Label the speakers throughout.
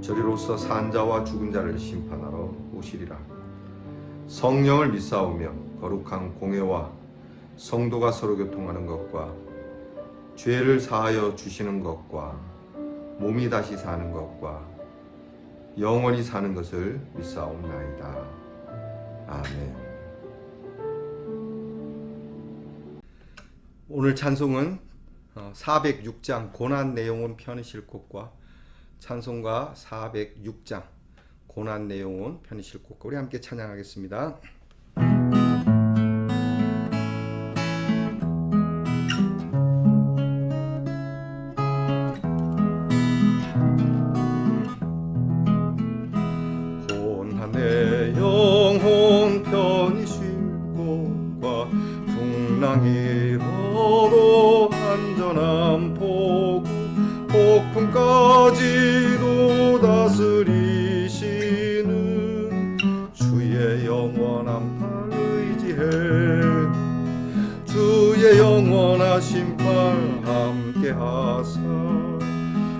Speaker 1: 저리로서 산 자와 죽은 자를 심판하러 오시리라. 성령을 믿사오며 거룩한 공회와 성도가 서로 교통하는 것과 죄를 사하여 주시는 것과 몸이 다시 사는 것과 영원히 사는 것을 믿사옵나이다. 아멘. 오늘 찬송은 406장 고난 내용은 편이실 곳과 찬송가 406장 고난 내용은 편이실 곳과 우리 함께 찬양하겠습니다. 영혼 편히 쉴 곳과 풍랑이로로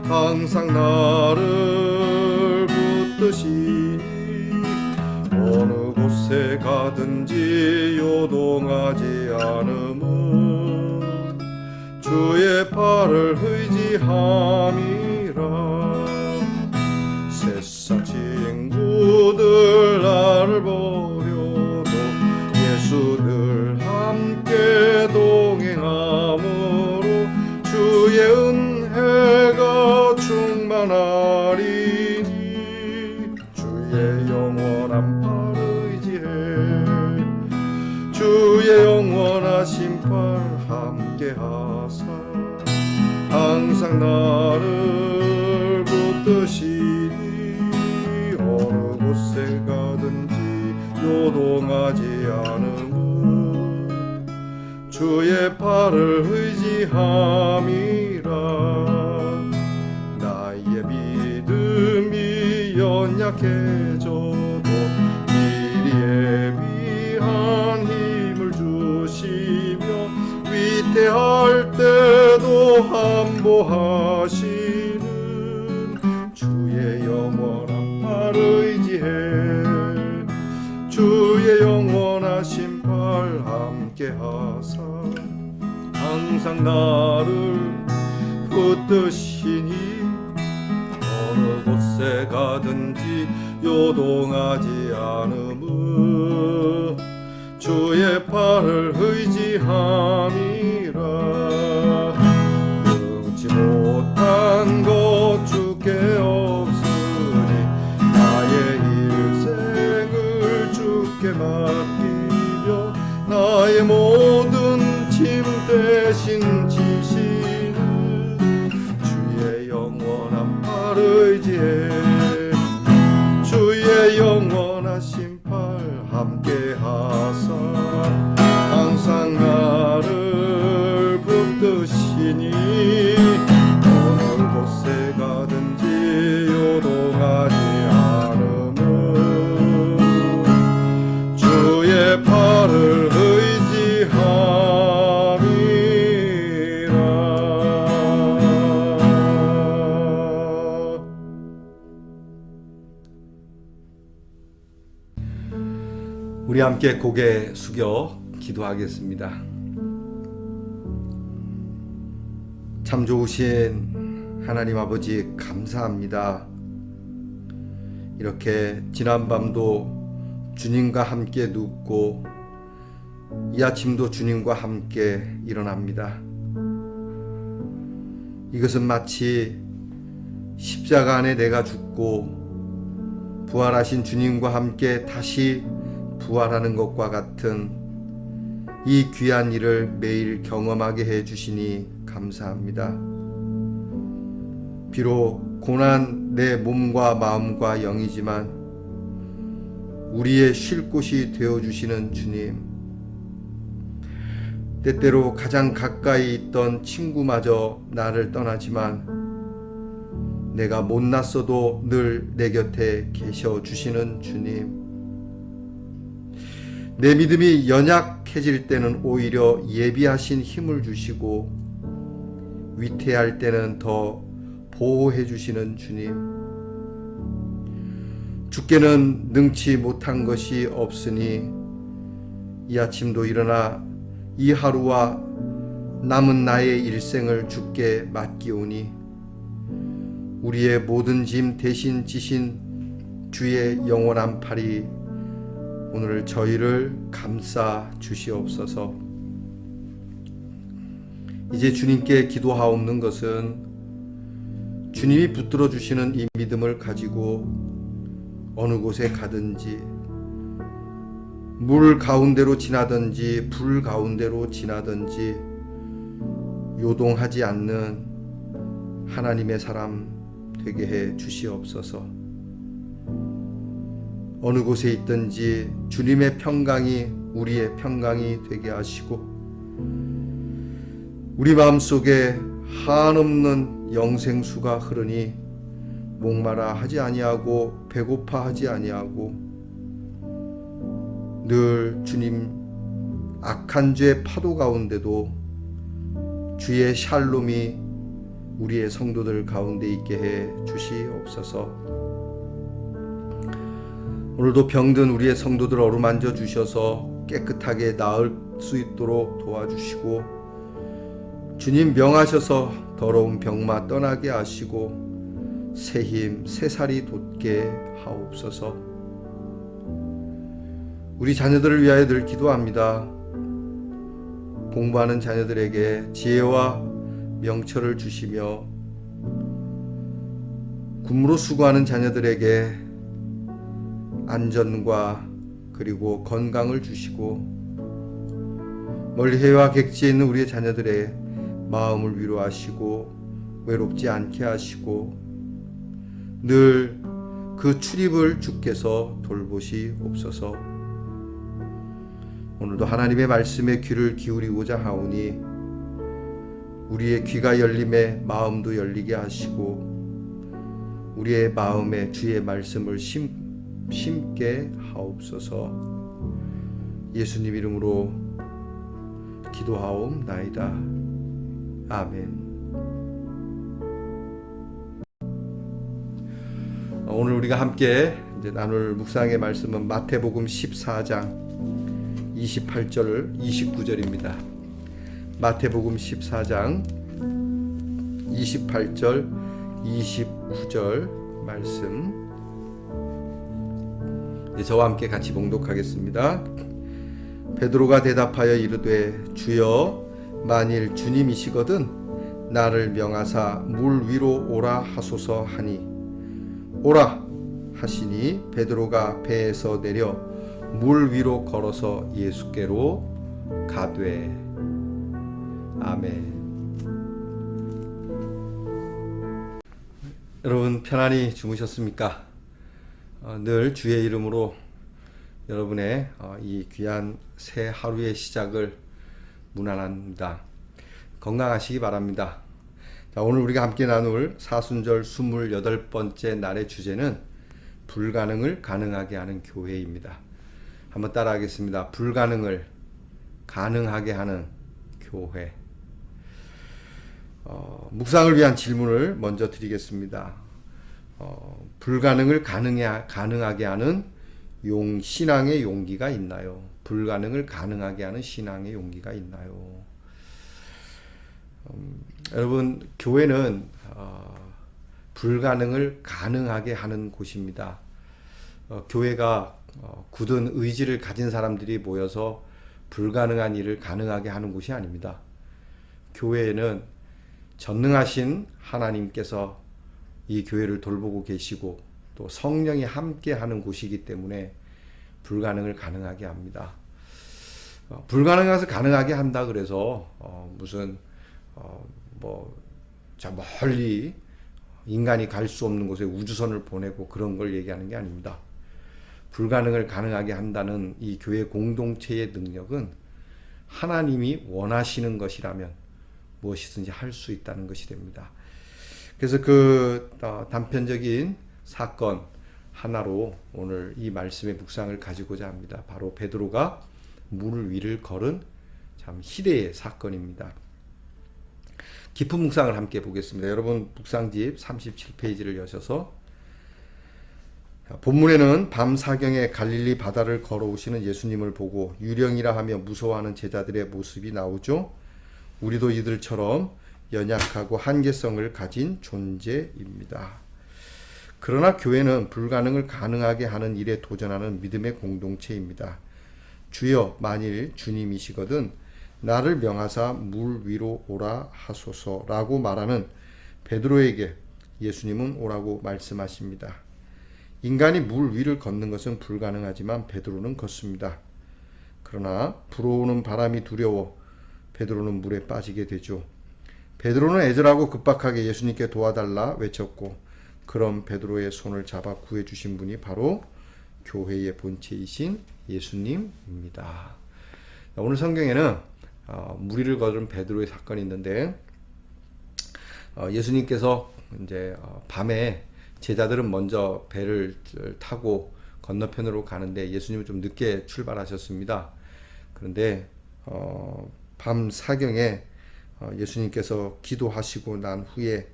Speaker 1: 항상 나를 붙드시니 어느 곳에 가든지 요동하지 않음은 주의 팔을 의지함이라. 세상 친구들 나를 버려도 예수 늘 함께 항상 나를 붙드시니 어느 곳에 가든지 요동하지 않음은 주의 팔을 의지함이라 나의 믿음이 연약해 함보하시는 주의 영원한 팔 의지해 주의 영원하신 팔 함께 하사 항상 나를 붙드시니 어느 곳에 가든지 요동하지 않음은 주의 팔을 의지함 짐 대신 지 함께 고개 숙여 기도하겠습니다. 참 좋으신 하나님 아버지 감사합니다. 이렇게 지난 밤도 주님과 함께 눕고 이 아침도 주님과 함께 일어납니다. 이것은 마치 십자가 안에 내가 죽고 부활하신 주님과 함께 다시 부활하는 것과 같은 이 귀한 일을 매일 경험하게 해 주시니 감사합니다. 비록 고난 내 몸과 마음과 영이지만 우리의 쉴 곳이 되어 주시는 주님. 때때로 가장 가까이 있던 친구마저 나를 떠나지만 내가 못났어도 늘 내 곁에 계셔 주시는 주님. 내 믿음이 연약해질 때는 오히려 예비하신 힘을 주시고 위태할 때는 더 보호해 주시는 주님. 주께는 능치 못한 것이 없으니 이 아침도 일어나 이 하루와 남은 나의 일생을 주께 맡기오니 우리의 모든 짐 대신 지신 주의 영원한 팔이 오늘 저희를 감싸 주시옵소서. 이제 주님께 기도하옵는 것은 주님이 붙들어 주시는 이 믿음을 가지고 어느 곳에 가든지 물 가운데로 지나든지 불 가운데로 지나든지 요동하지 않는 하나님의 사람 되게 해 주시옵소서. 어느 곳에 있든지 주님의 평강이 우리의 평강이 되게 하시고 우리 마음속에 한없는 영생수가 흐르니 목마라 하지 아니하고 배고파 하지 아니하고 늘 주님 악한 죄 파도 가운데도 주의 샬롬이 우리의 성도들 가운데 있게 해 주시옵소서. 오늘도 병든 우리의 성도들 어루만져 주셔서 깨끗하게 나을 수 있도록 도와주시고 주님 명하셔서 더러운 병마 떠나게 하시고 새 힘, 새 살이 돋게 하옵소서. 우리 자녀들을 위하여 늘 기도합니다. 공부하는 자녀들에게 지혜와 명철을 주시며 군무로 수고하는 자녀들에게 안전과 그리고 건강을 주시고 멀리 해와 객지에 있는 우리의 자녀들의 마음을 위로하시고 외롭지 않게 하시고 늘 그 출입을 주께서 돌보시옵소서. 오늘도 하나님의 말씀에 귀를 기울이고자 하오니 우리의 귀가 열림에 마음도 열리게 하시고 우리의 마음에 주의 말씀을 심, 심게 하옵소서. 예수님 이름으로 기도하옵나이다. 아멘. 오늘 우리가 함께 이제 나눌 묵상의 말씀은 마태복음 14장 28절 29절입니다. 마태복음 14장 28절 29절 말씀 저와 함께 같이 봉독하겠습니다. 베드로가 대답하여 이르되 주여 만일 주님이시거든 나를 명하사 물 위로 오라 하소서 하니 오라 하시니 베드로가 배에서 내려 물 위로 걸어서 예수께로 가되 아멘. 여러분 편안히 주무셨습니까? 어, 늘 주의 이름으로 여러분의 어, 이 귀한 새 하루의 시작을 문안합니다. 건강하시기 바랍니다. 자, 오늘 우리가 함께 나눌 사순절 28번째 날의 주제는 불가능을 가능하게 하는 교회입니다. 한번 따라하겠습니다. 불가능을 가능하게 하는 교회. 어, 묵상을 위한 질문을 먼저 드리겠습니다. 어, 불가능을 가능해, 가능하게 하는 용, 신앙의 용기가 있나요? 불가능을 가능하게 하는 신앙의 용기가 있나요? 음, 여러분, 교회는 어, 불가능을 가능하게 하는 곳입니다. 어, 교회가 어, 굳은 의지를 가진 사람들이 모여서 불가능한 일을 가능하게 하는 곳이 아닙니다. 교회에는 전능하신 하나님께서 이 교회를 돌보고 계시고 또 성령이 함께 하는 곳이기 때문에 불가능을 가능하게 합니다. 어, 불가능한 것을 가능하게 한다 그래서 어, 무슨 어, 뭐저 멀리 인간이 갈 수 없는 곳에 우주선을 보내고 그런 걸 얘기하는 게 아닙니다. 불가능을 가능하게 한다는 이 교회 공동체의 능력은 하나님이 원하시는 것이라면 무엇이든지 할 수 있다는 것이 됩니다. 그래서 그 어, 단편적인 사건 하나로 오늘 이 말씀의 묵상을 가지고자 합니다. 바로 베드로가 물 위를 걸은 참 희대의 사건입니다. 깊은 묵상을 함께 보겠습니다. 여러분 묵상집 37페이지를 여셔서 본문에는 밤 사경에 갈릴리 바다를 걸어오시는 예수님을 보고 유령이라 하며 무서워하는 제자들의 모습이 나오죠. 우리도 이들처럼 연약하고 한계성을 가진 존재입니다. 그러나 교회는 불가능을 가능하게 하는 일에 도전하는 믿음의 공동체입니다. 주여 만일 주님이시거든 나를 명하사 물 위로 오라 하소서라고 말하는 베드로에게 예수님은 오라고 말씀하십니다. 인간이 물 위를 걷는 것은 불가능하지만 베드로는 걷습니다. 그러나 불어오는 바람이 두려워 베드로는 물에 빠지게 되죠. 베드로는 애절하고 급박하게 예수님께 도와달라 외쳤고 그럼 베드로의 손을 잡아 구해 주신 분이 바로 교회의 본체이신 예수님입니다. 오늘 성경에는 어, 무리를 걸은 베드로의 사건이 있는데 어, 예수님께서 이제 어, 밤에 제자들은 먼저 배를 타고 건너편으로 가는데 예수님은 좀 늦게 출발하셨습니다. 그런데 어, 밤 사경에 어, 예수님께서 기도하시고 난 후에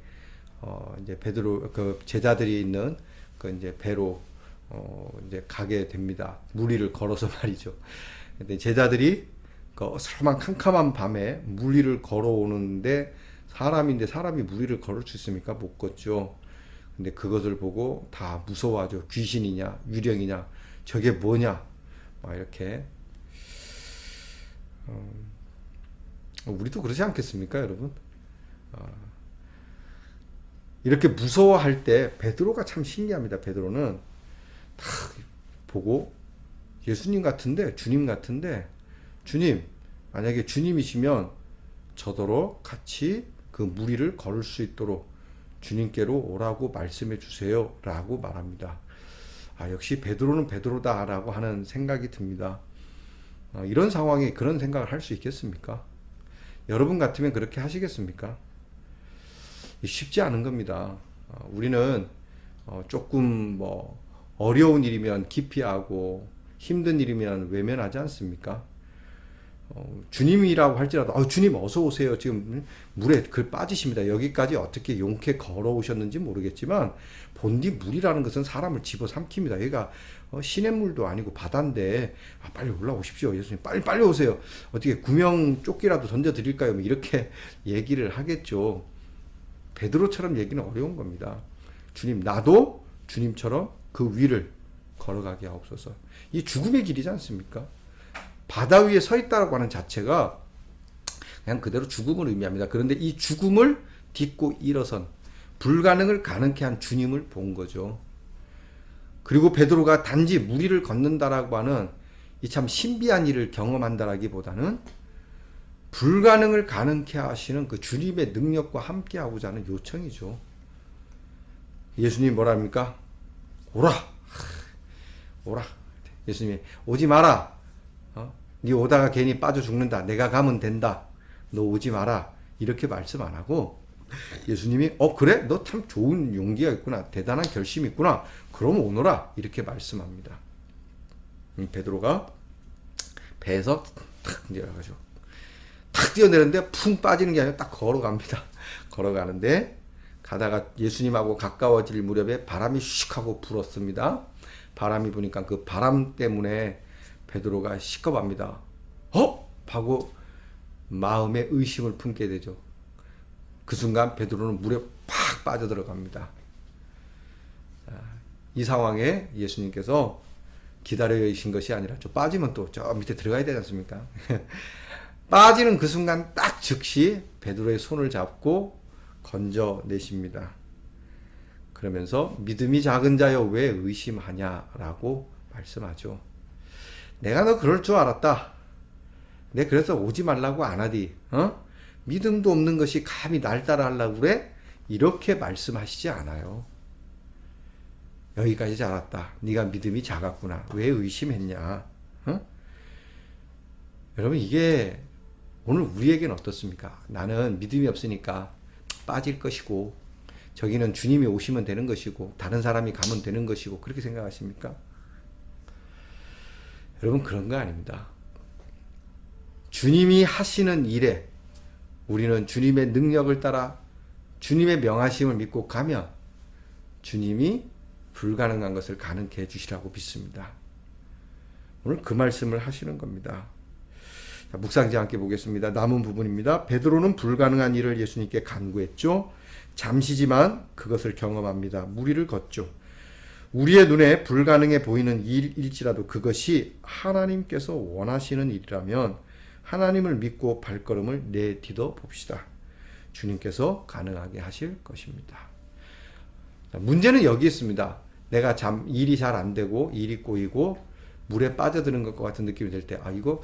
Speaker 1: 어, 이제 베드로 그 제자들이 있는 그 이제 배로 어, 이제 가게 됩니다. 무리를 걸어서 말이죠. 근데 제자들이 그 설마 캄캄한 밤에 무리를 걸어오는데 사람인데 사람이 무리를 걸을 수 있습니까? 못 걷죠. 근데 그것을 보고 다 무서워하죠. 귀신이냐, 유령이냐, 저게 뭐냐, 막 이렇게. 어, 우리도 그러지 않겠습니까, 여러분? 어, 이렇게 무서워할 때 베드로가 참 신기합니다. 베드로는 딱 보고 예수님 같은데, 주님 같은데, 주님, 만약에 주님이시면 저더러 같이 그 무리를 걸을 수 있도록 주님께로 오라고 말씀해 주세요. 라고 말합니다. 아, 역시 베드로는 베드로다라고 하는 생각이 듭니다. 아, 이런 상황에 그런 생각을 할 수 있겠습니까? 여러분 같으면 그렇게 하시겠습니까? 쉽지 않은 겁니다. 어, 우리는 어, 조금 뭐 어려운 일이면 기피하고 힘든 일이면 외면하지 않습니까? 어, 주님이라고 할지라도 어, 주님 어서 오세요. 지금 물에 그 빠지십니다. 여기까지 어떻게 용케 걸어오셨는지 모르겠지만 본디 물이라는 것은 사람을 집어삼킵니다. 얘가 어, 시냇물도 아니고 바다인데 아, 빨리 올라오십시오. 예수님 빨리 빨리 오세요. 어떻게 구명 조끼라도 던져 드릴까요? 뭐 이렇게 얘기를 하겠죠. 베드로처럼 얘기는 어려운 겁니다. 주님 나도 주님처럼 그 위를 걸어가게 하옵소서. 이 죽음의 길이지 않습니까? 바다 위에 서 있다고 하는 자체가 그냥 그대로 죽음을 의미합니다. 그런데 이 죽음을 딛고 일어선 불가능을 가능케 한 주님을 본 거죠. 그리고 베드로가 단지 무리를 걷는다라고 하는 이 참 신비한 일을 경험한다라기보다는 불가능을 가능케 하시는 그 주님의 능력과 함께 하고자 하는 요청이죠. 예수님 뭐라 합니까? 오라. 오라. 예수님이 오지 마라. 어? 네 오다가 괜히 빠져 죽는다. 내가 가면 된다. 너 오지 마라. 이렇게 말씀 안 하고 예수님이 어 그래? 너 참 좋은 용기가 있구나. 대단한 결심이 있구나. 그럼 오너라. 이렇게 말씀합니다. 베드로가 배에서 탁 내려가죠. 탁 뛰어내는데 풍 빠지는 게 아니라 딱 걸어갑니다. 걸어가는데 가다가 예수님하고 가까워질 무렵에 바람이 슉 하고 불었습니다. 바람이 부니까 그 바람 때문에 베드로가 시겁합니다. 어? 하고 마음에 의심을 품게 되죠. 그 순간 베드로는 물에 팍 빠져들어갑니다. 이 상황에 예수님께서 기다려 계신 것이 아니라 저 빠지면 또 저 밑에 들어가야 되지 않습니까? 빠지는 그 순간 딱 즉시 베드로의 손을 잡고 건져내십니다. 그러면서 믿음이 작은 자여 왜 의심하냐라고 말씀하죠. 내가 너 그럴 줄 알았다. 내 그래서 오지 말라고 안 하디. 어? 믿음도 없는 것이 감히 날 따라 하려고 그래? 이렇게 말씀하시지 않아요. 여기까지 자랐다. 네가 믿음이 작았구나. 왜 의심했냐? 어? 여러분 이게 오늘 우리에게는 어떻습니까? 나는 믿음이 없으니까 빠질 것이고 저기는 주님이 오시면 되는 것이고 다른 사람이 가면 되는 것이고 그렇게 생각하십니까? 여러분 그런 거 아닙니다. 주님이 하시는 일에 우리는 주님의 능력을 따라 주님의 명하심을 믿고 가면 주님이 불가능한 것을 가능케 해주시라고 믿습니다. 오늘 그 말씀을 하시는 겁니다. 자, 묵상지 함께 보겠습니다. 남은 부분입니다. 베드로는 불가능한 일을 예수님께 간구했죠. 잠시지만 그것을 경험합니다. 무리를 걷죠. 우리의 눈에 불가능해 보이는 일일지라도 그것이 하나님께서 원하시는 일이라면 하나님을 믿고 발걸음을 내디뎌 봅시다. 주님께서 가능하게 하실 것입니다. 자, 문제는 여기 있습니다. 내가 잠 일이 잘 안 되고 일이 꼬이고 물에 빠져드는 것 같은 느낌이 들 때, 아, 이거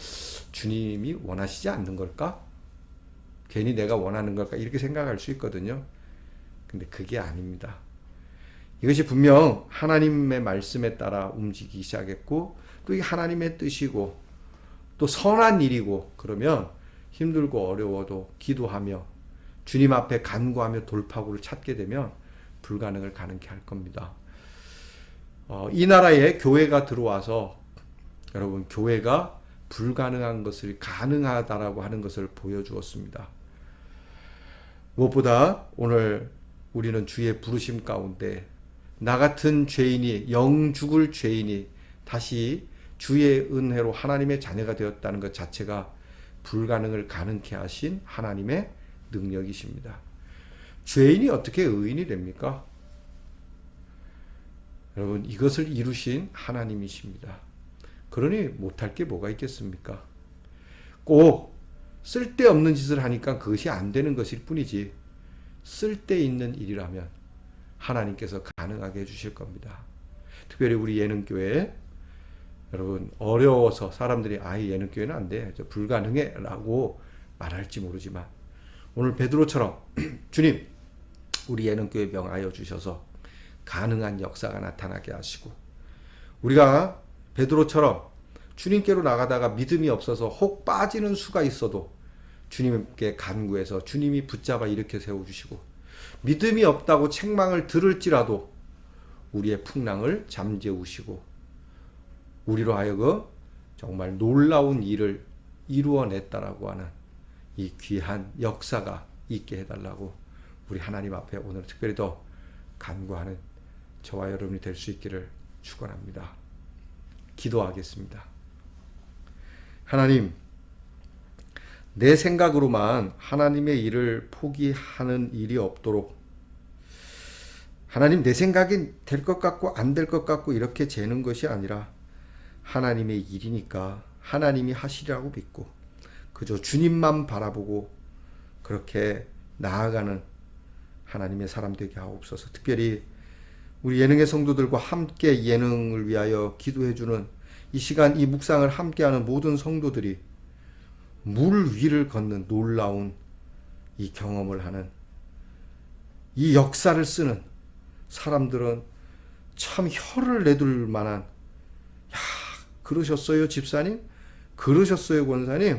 Speaker 1: 주님이 원하시지 않는 걸까? 괜히 내가 원하는 걸까? 이렇게 생각할 수 있거든요. 근데 그게 아닙니다. 이것이 분명 하나님의 말씀에 따라 움직이기 시작했고, 또 이게 하나님의 뜻이고, 또 선한 일이고, 그러면 힘들고 어려워도 기도하며, 주님 앞에 간구하며 돌파구를 찾게 되면 불가능을 가능케 할 겁니다. 어, 이 나라에 교회가 들어와서 여러분 교회가 불가능한 것을 가능하다라고 하는 것을 보여주었습니다. 무엇보다 오늘 우리는 주의 부르심 가운데 나 같은 죄인이 영 죽을 죄인이 다시 주의 은혜로 하나님의 자녀가 되었다는 것 자체가 불가능을 가능케 하신 하나님의 능력이십니다. 죄인이 어떻게 의인이 됩니까? 여러분 이것을 이루신 하나님이십니다. 그러니 못할 게 뭐가 있겠습니까? 꼭 쓸데없는 짓을 하니까 그것이 안 되는 것일 뿐이지 쓸데있는 일이라면 하나님께서 가능하게 해주실 겁니다. 특별히 우리 예능교회 여러분 어려워서 사람들이 아이 예능 교회는 안 돼. 불가능해 라고 말할지 모르지만 오늘 베드로처럼 주님 우리 예능 교회 명하여 주셔서 가능한 역사가 나타나게 하시고 우리가 베드로처럼 주님께로 나가다가 믿음이 없어서 혹 빠지는 수가 있어도 주님께 간구해서 주님이 붙잡아 일으켜 세워 주시고 믿음이 없다고 책망을 들을지라도 우리의 풍랑을 잠재우시고 우리로 하여금 정말 놀라운 일을 이루어냈다라고 하는 이 귀한 역사가 있게 해달라고 우리 하나님 앞에 오늘 특별히 더 간구하는 저와 여러분이 될 수 있기를 축원합니다. 기도하겠습니다. 하나님, 내 생각으로만 하나님의 일을 포기하는 일이 없도록 하나님 내 생각이 될 것 같고 안 될 것 같고 이렇게 재는 것이 아니라 하나님의 일이니까 하나님이 하시리라고 믿고 그저 주님만 바라보고 그렇게 나아가는 하나님의 사람 되게 하옵소서. 특별히 우리 예능의 성도들과 함께 예능을 위하여 기도해주는 이 시간 이 묵상을 함께하는 모든 성도들이 물 위를 걷는 놀라운 이 경험을 하는 이 역사를 쓰는 사람들은 참 혀를 내둘 만한 야 그러셨어요 집사님? 그러셨어요 권사님?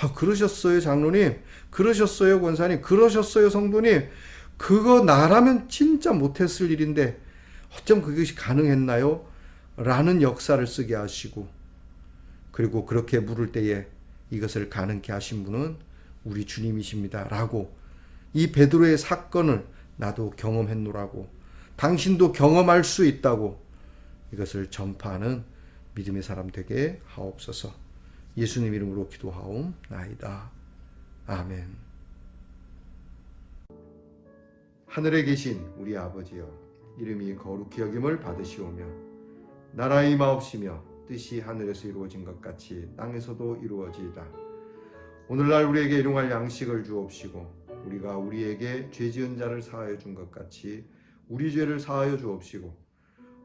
Speaker 1: 아 그러셨어요 장로님? 그러셨어요 권사님? 그러셨어요 성도님? 그거 나라면 진짜 못했을 일인데 어쩜 그것이 가능했나요? 라는 역사를 쓰게 하시고 그리고 그렇게 물을 때에 이것을 가능케 하신 분은 우리 주님이십니다. 라고 이 베드로의 사건을 나도 경험했노라고 당신도 경험할 수 있다고 이것을 전파하는 믿음의 사람 되게 하옵소서. 예수님 이름으로 기도하옵나이다. 아멘. 하늘에 계신 우리 아버지여 이름이 거룩히 여김을 받으시오며 나라의 마옵시며 뜻이 하늘에서 이루어진 것 같이 땅에서도 이루어지이다. 오늘날 우리에게 일용할 양식을 주옵시고 우리가 우리에게 죄 지은 자를 사하여 준 것 같이 우리 죄를 사하여 주옵시고